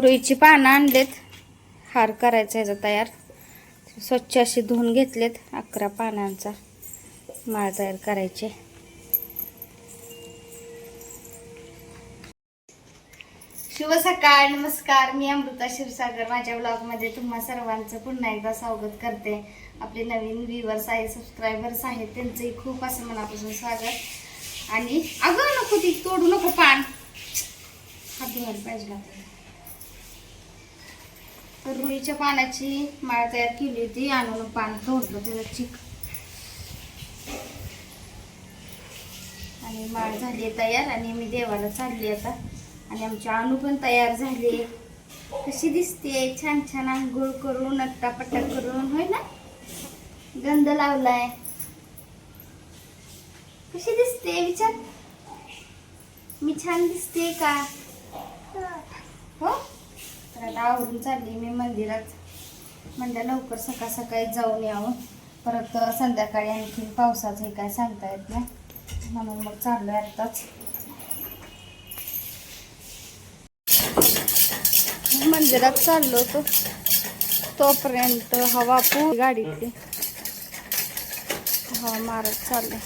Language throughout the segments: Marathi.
रुईची पानं आणलेत. हार करायचा याचा तयार. स्वच्छ असे धुवून घेतलेत अकरा पानांचा. माळ तयार करायचे. शुभ सकाळ नमस्कार. मी अमृता क्षीरसागर. माझ्या ब्लॉगमध्ये तुम्हा सर्वांचं पुन्हा एकदा स्वागत करते. आपले नवीन व्ह्युअर्स आहे सबस्क्रायबर्स आहेत त्यांचंही खूप असं मनापासून स्वागत. आणि अगं नको ती तोडू नको पान. हात धुवायला पाहिजे तर रुईच्या पानाची माळ तयार केली होती. आणून पान तोडलं त्याचं चिक. आणि माळ झाली तयार आणि मी देवाला चालली आता. आणि आमची अणू पण तयार झाली. कशी दिसते? छान छान आंघोळ करून नट्टापट्टा करून. होय ना? गंध लावलाय. कशी दिसते? विचार. मी छान दिसते का? हो? तर आता आवरून चालली मी मंदिरात. म्हणलं लवकर सकाळ सकाळी जाऊन यावं. परत संध्याकाळी आणखी पावसाचं हे काय सांगता येत नाही. म्हणून मग चाललोय आत्ताच. मंदिरात चाललो तो तोपर्यंत हवा पूर गाडीतली. हवा मारत चाललो.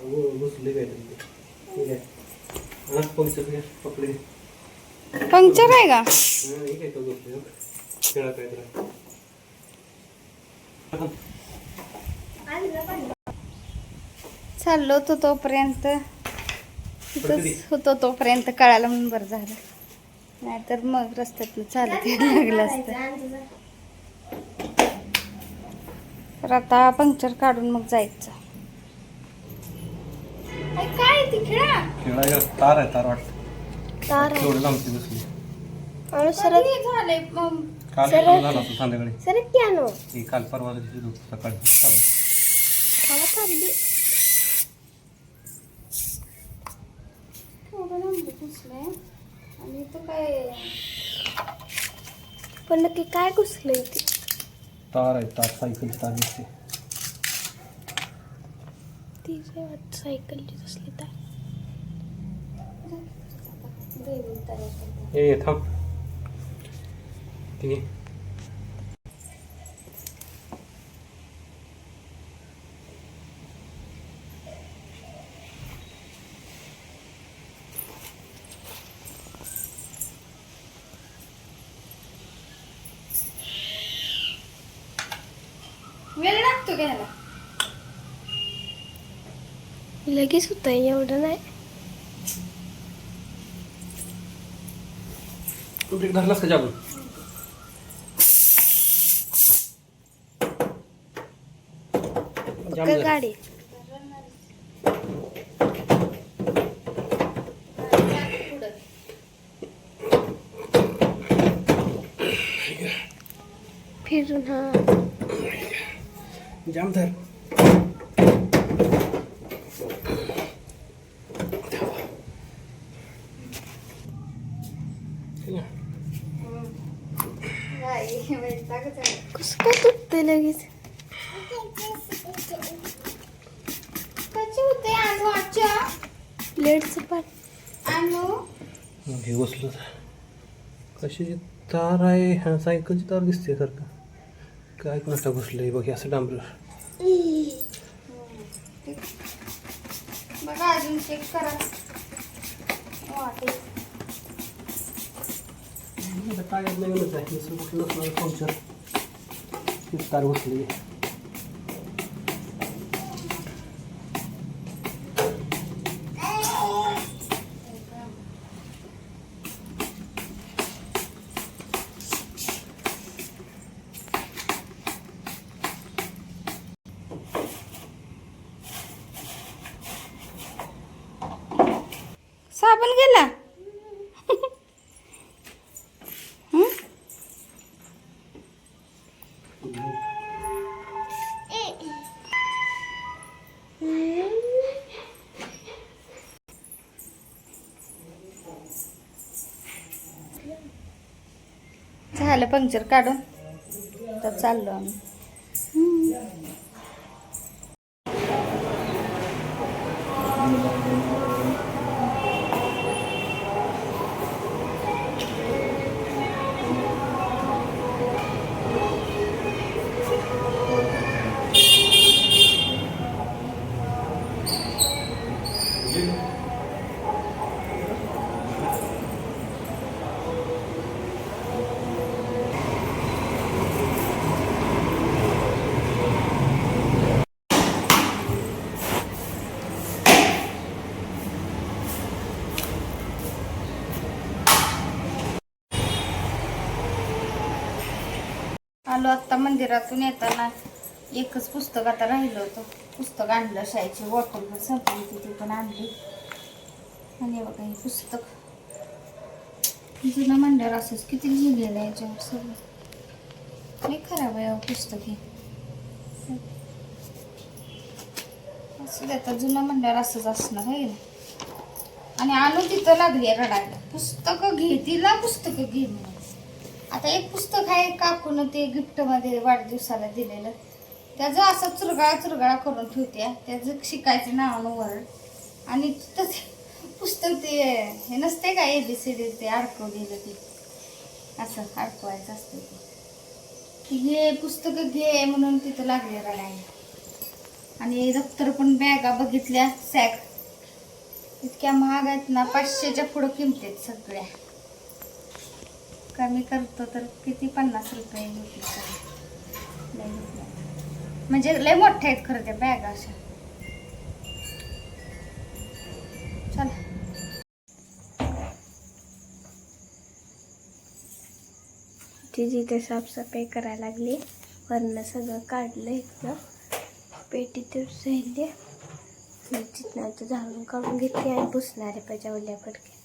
हो, बसले काय ठीक आहे. पंक्चर आहे का? तो चाललो होतो तोपर्यंत. तिथंच होतो तोपर्यंत कळायला म्हणून बरं झालं. नाहीतर मग रस्त्यातनं चालत लागलं असतं. तर आता पंक्चर काढून मग जायचं. काय ती खेळा खेळा तार आहे तार वाटतं. तार लांबती बसली. काल एक झाला होता संध्याकाळी? सर पियानो हे काल परवा दिवशी होतं सकाळी. चालेल. आणि काय पण नक्की काय घुसलंय ते? तार आहे तार सायकलची तार दिसते. ती जे वाट सायकलची असली तर? ये ये थांब तिने वेळ लागतो घ्यायला लगेच होतं एवढं नाही ब्रेक धरलास का जाम झालं. गाडी. फिरून हा. जाम धर ठीक आहे. कस काय तुटतंय लगेच लेटचं पाठ हे बसलो कशाची तार आहे ह्या सायकलची तार दिसते सारखं. काय कोणाला घुसलंय बघ असं डांबर बघा अजून चेक करा. काय नवीनच आहे. दुसरं कुठलं पंक्चर. तार साबण गेला? झालं पंक्चर काढून. तर चाललो आम्ही. आलो आत्ता मंदिरातून येताना एकच पुस्तक आता राहिलं होतं. पुस्तक आणलं शाळेची वॉटर पण संपली ती पण आणली. आणि बघा हे पुस्तक. जुनं मंडळ असंच किती लिहिलेलं आहे याच्यावर सगळं. हे खराब आहे अहो पुस्तक हे. असं देतात जुनं मंडळ असंच असणार आहे आणि आणून तिथं लागली आहे रडायला. पुस्तकं घे तिला पुस्तकं घे म्हणून. आता एक पुस्तक आहे काकून ते गिफ्टमध्ये वाढदिवसाला दिलेलं. त्याचं असं चुरगाळा चुरगाळा करून ठेवत्या. त्याचं शिकायचं नावानं वरड आणि तिथं ते पुस्तक ते हे नसते का ए बी सी डी ते अडकवलेलं ते? असं अडकवायचं असतं ते. घे पुस्तकं घे म्हणून तिथं लागले रडायला आणि दप्तर पण बॅगा बघितल्या सॅक. इतक्या महाग आहेत ना पाचशेच्या पुढं किमती आहेत सगळ्या. कमी करतो तर किती पन्नास रुपये घेतले म्हणजे लय मोठ्या आहेत खरं त्या बॅग अशा. चला. तिची ते साफसफाई करायला लागली वरनं सगळं काढलं इथलं पेटी सहिले राहिली. तिथनं झाडून काढून घेतली आणि पुसणारे पाहिजे ओल्या फडके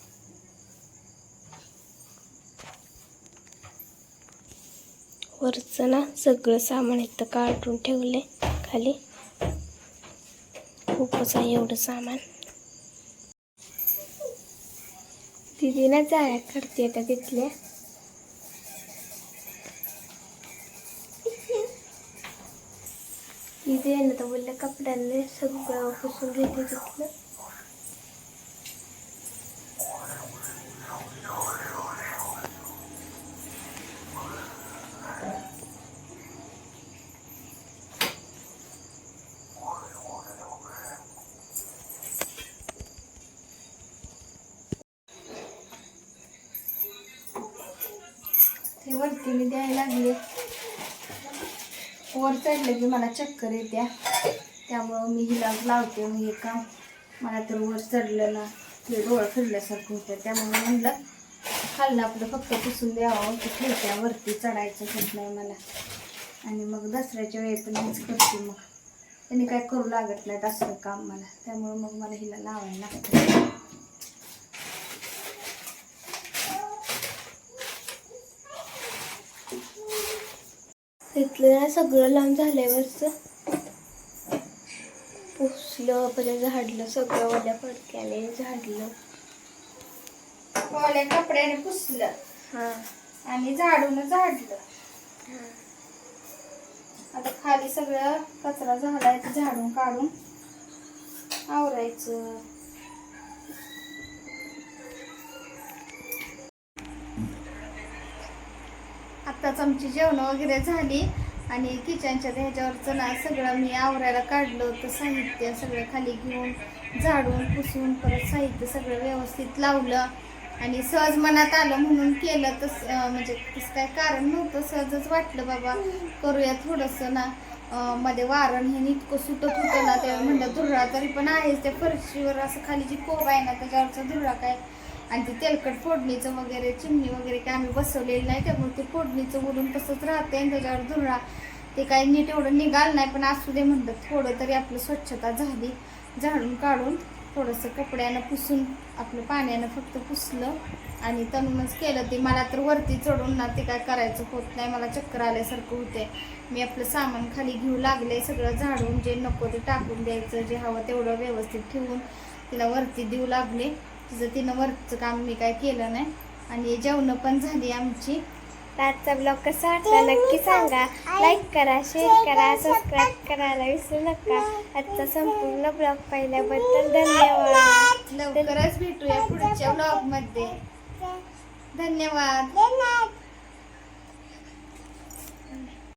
वरचं ना सगळं सामान इथं काढून ठेवले खाली. खूपच आहे एवढं सामान. दिदी ना जाळ्या काढते आता तिथल्या दिदी यांना तर बोलल्या कपड्यांनी सगळं पुसून घेते तिथलं ते वरती मी द्यायला लागले. वर चढलं की मला चक्कर येत्या. त्यामुळं मी हिला लावते मग हे काम. मला तर वर चढलं ना ते डोळं फिरल्यासारखं होतं. त्यामुळे म्हणलं खाल्लं आपलं फक्त पुसून द्यावं. ते ठेवत्या वरती चढायचं होत नाही मला. आणि मग दसऱ्याच्या वेळी पण हेच करते मग. त्यांनी काय करू लागत नाही दसरं काम मला. त्यामुळं मग मला हिला लावायला लागतं. तिथलं ना सगळं लावून झाल्यावरचं पुसलं परत झाडलं सगळं ओल्या फडक्याने झाडलं. ओल्या कपड्याने पुसलं. हां. आणि झाडून झाडलं. आता खाली सगळं कचरा झालाय ते झाडून काढून आवरायचं. आत्ताच आमची जेवण वगैरे झाली आणि किचनच्या ह्याच्यावरचं ना सगळं मी आवरायला काढलं होतं साहित्य सगळं खाली घेऊन झाडून पुसून परत साहित्य सगळं व्यवस्थित लावलं. आणि सहज मनात आलं म्हणून केलं तस म्हणजे तसं काय कारण नव्हतं सहजच वाटलं बाबा करूया थोडंसं ना. मध्ये वारण हे इतकं सुटत होतं ना ते म्हणलं धुरळा तरी पण आहेच त्या फरशीवर असं खाली जी कोब आहे ना त्याच्यावरचा धुरळा काय आणि ते तेलकट फोडणीचं वगैरे चिमणी वगैरे काय आम्ही बसवलेलं नाही त्यामुळे ते फोडणीचं उडून तसंच राहते आणि त्याच्यावर धुरळा ते काही नीट एवढं निघाल नाही पण असू दे म्हणतात थोडं तरी आपलं स्वच्छता झाली. झाडून काढून थोडंसं कपड्यानं पुसून आपलं पाण्यानं फक्त पुसलं आणि तणूनच केलं ते. मला तर वरती चढून ना ते काय करायचं होत नाही. मला चक्कर आल्यासारखं होते मी आपलं सामान खाली घेऊ लागले सगळं झाडून जे नको ते टाकून द्यायचं जे हवं तेवढं व्यवस्थित ठेवून तिला वरती देऊ लागले. तिचं तिनं वरचं काम मी काय केलं नाही. आणि जेवणं पण झाली आमची. आजचा ब्लॉग कसा वाटला नक्की सांगा. लाईक करा शेअर करा सबस्क्राईब करायला विसरू नका. आजचा संपूर्ण ब्लॉग पाहिल्याबद्दल धन्यवाद. लवकरच भेटूया पुढच्या ब्लॉगमध्ये. धन्यवाद.